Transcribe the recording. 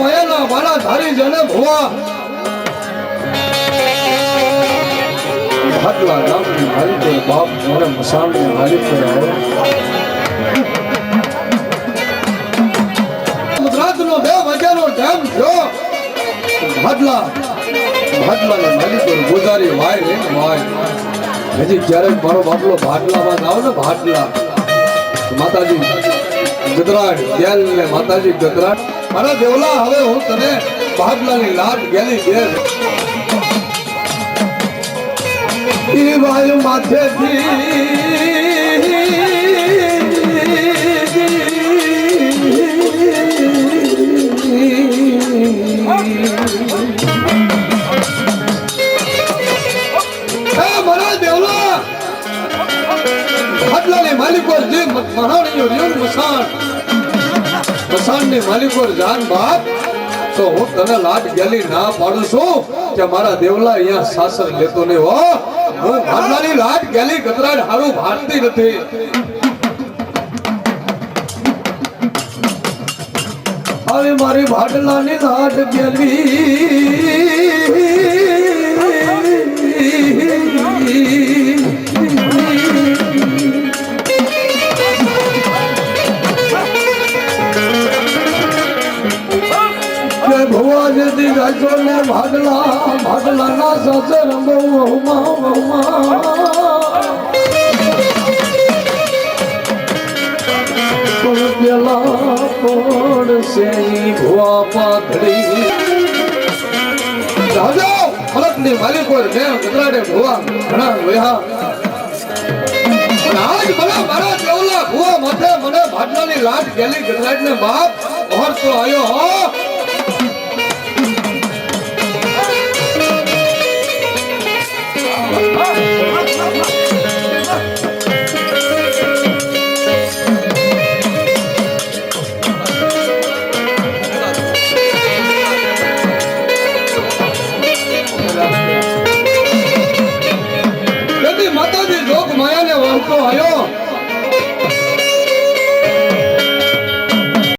માયાના વાળા ધારી જને ભુવા. ભાટલા ગામની તો બાપ મને મસાણની માલિકે ગુજરાતનો બે વાગ્યાનો ટાઈમ થયો. ભાટલા ભાટલાને માલિકો ગુજારી વાય રે વાય. હજી ક્યારેક મારો બાપલો ભાટલામાં આવો ને ભાટલા માતાજી. ગજરાટ ગેલ માતાજી ગજરાટ મારા દેવલા, હવે હું તને ભાટલાની લાટ ગેલી ગેલ ઈ વાયુ માથેથી ભાટલાની માલિકોર જે મહાણીઓ રહ્યો ને મસાણ. મસાણની માલિકોર જાન બાપ, તો હું તને લાટ ગેલી ના પાડું છું કે મારા દેવલા અહીંયા સાસર લેતો નહીં હો. હું ભાટલાની લાટ ગેલી ગતરાડ હારું ભાડતી નથી. હવે મારી ભાટલાની લાટ ગેલી. જતી ગાજો ને ભાગલા ભાગલા ના સાસર બહુ વહુમા વહુમા પેલા પડશે ઈ ભુવા પાથડી રાજો માલિકો ને ગજરાડે ભુવા ઘણા પણ આજ ભલા મારા દેવલા ભુવા માથે મને ભાટલાની લાટ ગેલી ગજરાડ ને બાપ ઓર તો આયો હો. માતાજી લોક માયાને વાંચતો આવ્યો